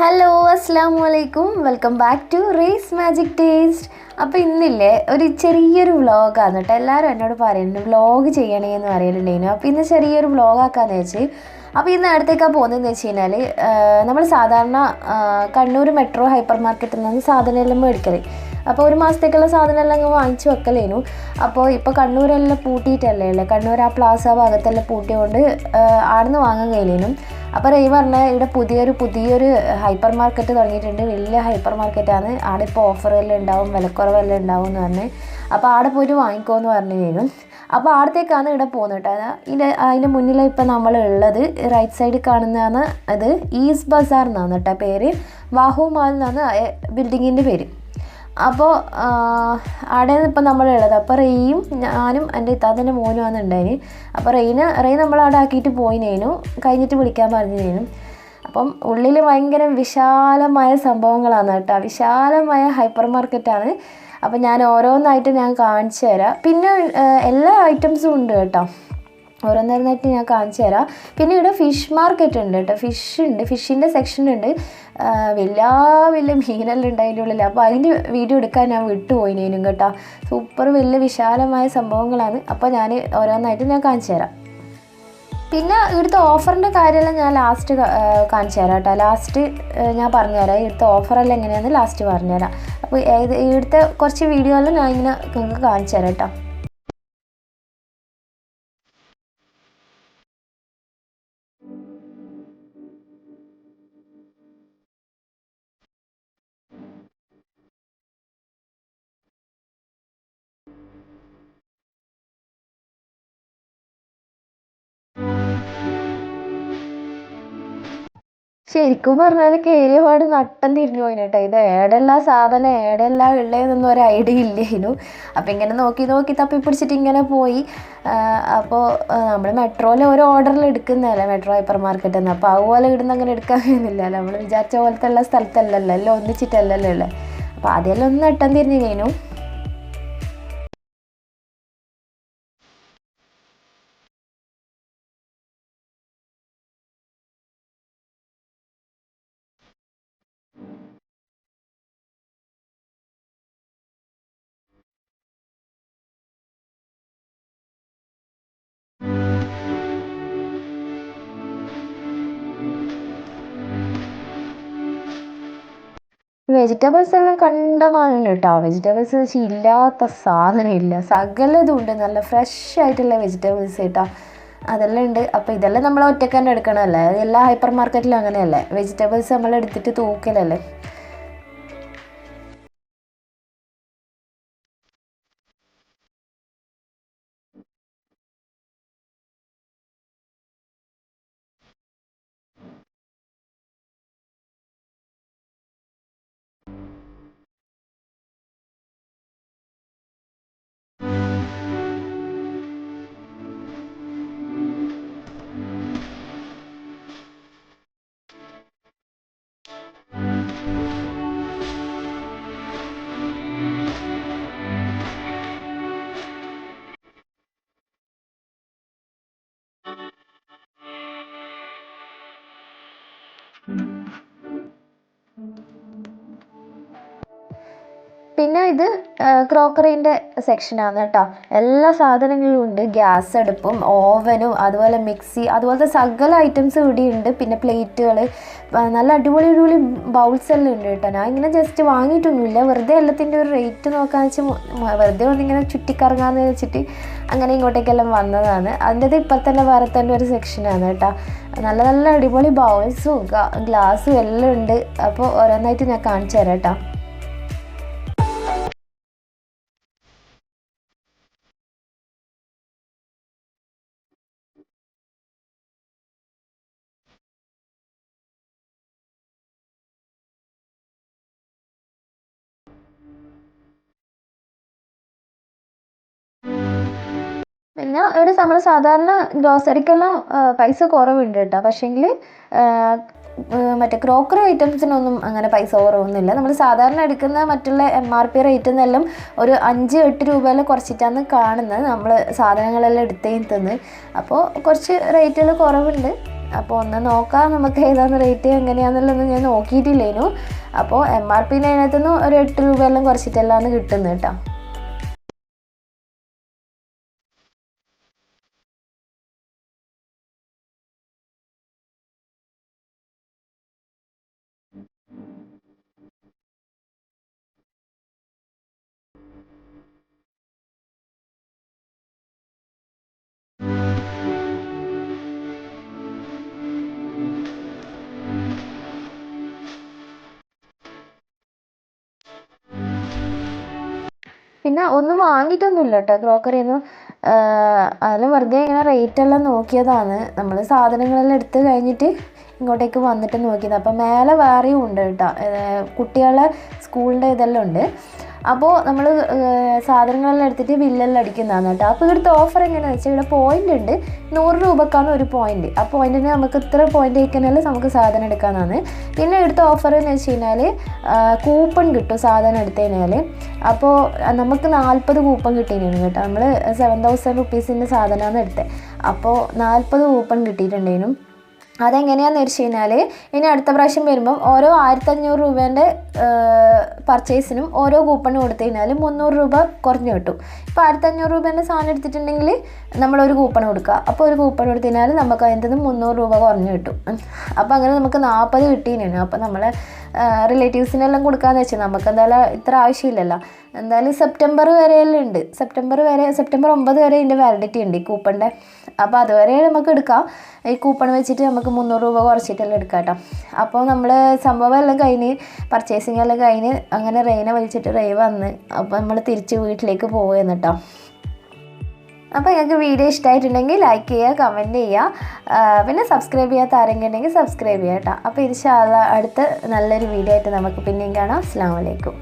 Hello അസ്സാം വലൈക്കും welcome back to race magic taste അപ്പോൾ ഇന്നില്ലേ ഒരു ചെറിയൊരു വ്ളോഗാണ് കേട്ടോ. എല്ലാവരും എന്നോട് പറയുന്നുണ്ട് വ്ളോഗ് ചെയ്യണേ എന്ന് പറയലുണ്ടായിരുന്നു. അപ്പോൾ ഇന്ന് ചെറിയൊരു വ്ളോഗാക്കാന്ന് വെച്ച് അപ്പോൾ ഇന്ന് അടുത്തേക്കാണ് പോകുന്നതെന്ന് വെച്ച് കഴിഞ്ഞാൽ നമ്മൾ സാധാരണ കണ്ണൂർ മെട്രോ ഹൈപ്പർ മാർക്കറ്റിൽ നിന്ന് സാധനം എല്ലാം മേടിക്കൽ. അപ്പോൾ ഒരു മാസത്തേക്കുള്ള സാധനം എല്ലാം അങ്ങ് വാങ്ങിച്ചു വെക്കലേനു. അപ്പോൾ ഇപ്പോൾ കണ്ണൂരെല്ലാം പൂട്ടിയിട്ടല്ലേ ഉള്ളത് കണ്ണൂർ ആ പ്ലാസ ഭാഗത്തെല്ലാം പൂട്ടിയതുകൊണ്ട് ആടുന്ന് വാങ്ങാൻ കഴിയില്ലേനും അപ്പോൾ റെയ് പറഞ്ഞ ഇവിടെ പുതിയൊരു പുതിയൊരു ഹൈപ്പർ മാർക്കറ്റ് തുടങ്ങിയിട്ടുണ്ട്. വലിയ ഹൈപ്പർ മാർക്കറ്റാണ്. ആടെ ഇപ്പോൾ ഓഫറെല്ലാം ഉണ്ടാവും വിലക്കുറവെല്ലാം ഉണ്ടാവും എന്ന് പറഞ്ഞ്. അപ്പോൾ ആടെ പോയിട്ട് വാങ്ങിക്കോന്ന് പറഞ്ഞു കഴിഞ്ഞു അപ്പോൾ ആടത്തേക്കാണ് ഇവിടെ പോകുന്നത് കേട്ടോ. ഇതിന്റെ അതിന്റെ മുന്നിൽ ഇപ്പോൾ നമ്മൾ ഉള്ളത് റൈറ്റ് സൈഡിൽ കാണുന്നതാണ് അത് ഈസ് ബസാർ എന്നാണ് കേട്ടോ പേര്. വാഹു മാൾ എന്നാണ് ബിൽഡിങ്ങിന്റെ പേര്. അപ്പോൾ അവിടെ ഇപ്പം നമ്മളുള്ളത് അപ്പോൾ റെയ്യും ഞാനും എന്റെ ഇത്താത്തന്റെ മോനുമാണ് ഉണ്ടായിന്. അപ്പോൾ റെയിന് റെയ് നമ്മൾ അവിടെ ആക്കിയിട്ട് പോയിനേനു കഴിഞ്ഞിട്ട് വിളിക്കാൻ പറഞ്ഞേനു അപ്പം ഉള്ളിൽ ഭയങ്കര വിശാലമായ സംഭവങ്ങളാണ് കേട്ടോ. വിശാലമായ ഹൈപ്പർ മാർക്കറ്റാണ് അപ്പം ഞാൻ ഓരോന്നായിട്ട് ഞാൻ കാണിച്ചു തരാം. പിന്നെ എല്ലാ ഐറ്റംസും ഉണ്ട് കേട്ടോ. ഓരോന്നോരോന്നായിട്ട് ഞാൻ കാണിച്ചു തരാം. പിന്നെ ഇവിടെ ഫിഷ് മാർക്കറ്റ് ഉണ്ട് കേട്ടോ ഫിഷ് ഉണ്ട്. ഫിഷിന്റെ സെക്ഷൻ ഉണ്ട്. വലിയ വലിയ മീനെല്ലാം ഉണ്ട് അപ്പോൾ അതിന്റെ വീഡിയോ എടുക്കാൻ ഞാൻ വിട്ടുപോയിനേനും കേട്ടോ. സൂപ്പർ വലിയ വിശാലമായ സംഭവങ്ങളാണ്. അപ്പോൾ ഞാൻ ഓരോന്നായിട്ട് ഞാൻ കാണിച്ചു തരാം. പിന്നെ ഇവിടുത്തെ ഓഫറിന്റെ കാര്യമെല്ലാം ഞാൻ ലാസ്റ്റ് കാണിച്ചു തരാം കേട്ടോ ലാസ്റ്റ് ഞാൻ പറഞ്ഞുതരാം ഇവിടുത്തെ ഓഫറെല്ലാം എങ്ങനെയാണെന്ന് ലാസ്റ്റ് പറഞ്ഞുതരാം അപ്പോൾ ഇവിടുത്തെ കുറച്ച് വീഡിയോയെല്ലാം ഞാൻ ഇങ്ങനെ നിങ്ങൾക്ക് കാണിച്ചു തരാം കേട്ടോ ശരിക്കും പറഞ്ഞാൽ കേരിയപാട് പാട് നട്ടം തിരിഞ്ഞു പോയിന് കേട്ടോ ഇത് ഏടെല്ലാം സാധനം ഏടെല്ലാം ഉള്ളതെന്നൊന്നും ഒരു ഐഡിയ ഇല്ലേനു. അപ്പം ഇങ്ങനെ നോക്കി നോക്കി തപ്പി പിടിച്ചിട്ട് ഇങ്ങനെ പോയി. അപ്പോൾ നമ്മൾ മെട്രോയിൽ ഓരോ ഓർഡറിൽ എടുക്കുന്നതല്ലേ മെട്രോ ഹൈപ്പർ മാർക്കറ്റിൽ നിന്ന് അപ്പോൾ അതുപോലെ ഇവിടുന്ന് അങ്ങനെ എടുക്കാൻ കഴിയുന്നില്ലല്ലോ? നമ്മൾ വിചാരിച്ച പോലത്തെ ഉള്ള സ്ഥലത്തല്ലല്ലോ എല്ലാം ഒന്നിച്ചിട്ടല്ലല്ലോ ഉള്ളത് അപ്പോൾ അതെല്ലാം ഒന്ന് നട്ടം തിരിഞ്ഞു കഴിഞ്ഞു വെജിറ്റബിൾസ് എല്ലാം കണ്ടമാനുണ്ട് കേട്ടോ വെജിറ്റബിൾസ് വെച്ച് ഇല്ലാത്ത സാധനമില്ല സകലതും ഉണ്ട്. നല്ല ഫ്രഷ് ആയിട്ടുള്ള വെജിറ്റബിൾസ് കേട്ടോ അതെല്ലാം ഉണ്ട്. അപ്പോൾ ഇതെല്ലാം നമ്മൾ ഒറ്റക്കാൻ എടുക്കണമല്ലേ എല്ലാ ഹൈപ്പർ മാർക്കറ്റിലും അങ്ങനെയല്ലേ? വെജിറ്റബിൾസ് നമ്മൾ എടുത്തിട്ട് തൂക്കലല്ലേ? പിന്നെ ഇത് ക്രോക്കറീന്റെ സെക്ഷനാണ് കേട്ടോ. എല്ലാ സാധനങ്ങളും ഉണ്ട്. ഗ്യാസ് അടുപ്പും ഓവനും അതുപോലെ മിക്സി അതുപോലത്തെ സകല ഐറ്റംസ് ഇവിടെ ഉണ്ട്. പിന്നെ പ്ലേറ്റുകൾ നല്ല അടിപൊളി അടിപൊളി ബൗൾസ് എല്ലാം ഉണ്ട് കേട്ടോ. ഞാൻ ഇങ്ങനെ ജസ്റ്റ് വാങ്ങിയിട്ടൊന്നുമില്ല. വെറുതെ എല്ലാത്തിന്റെ ഒരു റേറ്റ് നോക്കാന്ന് വെച്ചാൽ വെറുതെ ഒന്നിങ്ങനെ ചുറ്റിക്കറങ്ങാന്ന് വെച്ചിട്ട് അങ്ങനെ ഇങ്ങോട്ടേക്കെല്ലാം വന്നതാണ്. അതിന്റെ ഇപ്പം തന്നെ വേറെ തന്നെ ഒരു സെക്ഷനാണ് കേട്ടോ. നല്ല നല്ല അടിപൊളി ബൗൾസും ഗ്ലാസ്സും എല്ലാം ഉണ്ട്. അപ്പോൾ ഓരോന്നായിട്ട് ഞാൻ കാണിച്ചു തരാം കേട്ടോ. പിന്നെ ഇവിടെ നമ്മൾ സാധാരണ ഗ്രോസറിക്കെല്ലാം പൈസ കുറവുണ്ട് കേട്ടോ. പക്ഷേങ്കിൽ മറ്റേ ക്രോക്കറി ഐറ്റംസിനൊന്നും അങ്ങനെ പൈസ കുറവൊന്നുമില്ല. നമ്മൾ സാധാരണ എടുക്കുന്ന മറ്റുള്ള എം ആർ പി റേറ്റിൽ നിന്നെല്ലാം ഒരു അഞ്ച് എട്ട് രൂപയിൽ കുറച്ചിട്ടാണ് കാണുന്നത്. നമ്മൾ സാധനങ്ങളെല്ലാം എടുത്തേന്ന് അപ്പോൾ കുറച്ച് റേറ്റുകൾ കുറവുണ്ട്. അപ്പോൾ ഒന്ന് നോക്കാം നമുക്ക് ഏതാണ് റേറ്റ് എങ്ങനെയാണെന്നുള്ളത് ഞാൻ നോക്കിയിട്ടില്ലേനു. അപ്പോൾ എം ആർ പിന്നെ അതിനകത്തുനിന്ന് ഒരു എട്ട് രൂപയെല്ലാം കുറച്ചിട്ടെല്ലാം കിട്ടുന്നത് കേട്ടോ. പിന്നെ ഒന്നും വാങ്ങിയിട്ടൊന്നുമില്ല കേട്ടോ ക്രോക്കറി ഒന്നും അതിൽ വെറുതെ ഇങ്ങനെ റേറ്റ് എല്ലാം നോക്കിയതാണ്. നമ്മൾ സാധനങ്ങളെല്ലാം എടുത്ത് കഴിഞ്ഞിട്ട് ഇങ്ങോട്ടേക്ക് വന്നിട്ട് നോക്കിയത്. അപ്പം മേലെ വേറെയും ഉണ്ട് കേട്ടോ കുട്ടികളെ സ്കൂളിന്റെ ഇതെല്ലാം ഉണ്ട്. അപ്പോൾ നമ്മൾ സാധനങ്ങളെല്ലാം എടുത്തിട്ട് ബില്ലെല്ലാം അടിക്കുന്നതാണ് കേട്ടോ. അപ്പോൾ ഇവിടുത്തെ ഓഫർ എങ്ങനെയാണെന്ന് വെച്ചാൽ ഇവിടെ പോയിന്റ് ഉണ്ട്. നൂറ് രൂപക്കാണ് ഒരു പോയിന്റ് ആ പോയിന്റിന് നമുക്ക് ഇത്ര പോയിന്റ് അയക്കാനാൽ നമുക്ക് സാധനം എടുക്കാമെന്നാണ് പിന്നെ ഇവിടുത്തെ ഓഫർ എന്ന് വെച്ച് കഴിഞ്ഞാൽ കൂപ്പൺ കിട്ടും സാധനം എടുത്തു കഴിഞ്ഞാൽ അപ്പോൾ നമുക്ക് നാൽപ്പത് കൂപ്പൺ കിട്ടിയിരുന്നു കേട്ടോ. നമ്മൾ സെവൻ തൗസൻഡ് റുപ്പീസിന്റെ സാധനമാണ് എടുത്തത് അപ്പോൾ നാൽപ്പത് കൂപ്പൺ കിട്ടിയിട്ടുണ്ടേനും അതെങ്ങനെയാണെന്ന് വെച്ച് കഴിഞ്ഞാൽ ഇനി അടുത്ത പ്രാവശ്യം വരുമ്പം ഓരോ ആയിരത്തഞ്ഞൂറ് രൂപേന്റെ പർച്ചേസിനും ഓരോ കൂപ്പൺ കൊടുത്തു കഴിഞ്ഞാൽ മുന്നൂറ് രൂപ കുറഞ്ഞു കിട്ടും. ഇപ്പോൾ ആയിരത്തഞ്ഞൂറ് രൂപേന്റെ സാധനം എടുത്തിട്ടുണ്ടെങ്കിൽ നമ്മളൊരു കൂപ്പൺ കൊടുക്കുക. അപ്പോൾ ഒരു കൂപ്പൺ കൊടുത്തു കഴിഞ്ഞാൽ നമുക്ക് അതിന്റെ മുന്നൂറ് രൂപ കുറഞ്ഞു കിട്ടും. അപ്പോൾ അങ്ങനെ നമുക്ക് നാൽപ്പത് കിട്ടിയിരുന്നു അപ്പോൾ നമ്മളെ റിലേറ്റീവ്സിനെല്ലാം കൊടുക്കാമെന്ന് വെച്ചാൽ നമുക്ക് എന്തായാലും ഇത്ര ആവശ്യമില്ലല്ലോ. എന്തായാലും സെപ്റ്റംബർ വരെയെല്ലാം ഉണ്ട്. സെപ്റ്റംബർ വരെ സെപ്റ്റംബർ ഒമ്പത് വരെ ഇതിന്റെ വാലിഡിറ്റി ഉണ്ട് ഈ കൂപ്പണിന്റെ അപ്പോൾ അതുവരെ നമുക്ക് എടുക്കാം. ഈ കൂപ്പൺ വെച്ചിട്ട് നമുക്ക് മുന്നൂറ് രൂപ കുറച്ചിട്ടെല്ലാം എടുക്കാം കേട്ടോ. അപ്പോൾ നമ്മൾ സംഭവം എല്ലാം കഴിഞ്ഞ് പർച്ചേസിങ് എല്ലാം കഴിഞ്ഞ് അങ്ങനെ റെയിനെ വലിച്ചിട്ട് റെയ് വന്ന് അപ്പോൾ നമ്മൾ തിരിച്ച് വീട്ടിലേക്ക് പോകുന്നു കേട്ടോ. അപ്പോൾ നിങ്ങൾക്ക് വീഡിയോ ഇഷ്ടമായിട്ടുണ്ടെങ്കിൽ ലൈക്ക് ചെയ്യുക കമന്റ് ചെയ്യുക. പിന്നെ സബ്സ്ക്രൈബ് ചെയ്യാത്ത ആരെങ്കിലും ഉണ്ടെങ്കിൽ സബ്സ്ക്രൈബ് ചെയ്യാം കേട്ടോ. അപ്പോൾ ഇൻഷാല്ല അടുത്ത നല്ലൊരു വീഡിയോ ആയിട്ട് നമുക്ക് പിന്നെയും കാണാം. അസ്സാം വലൈക്കും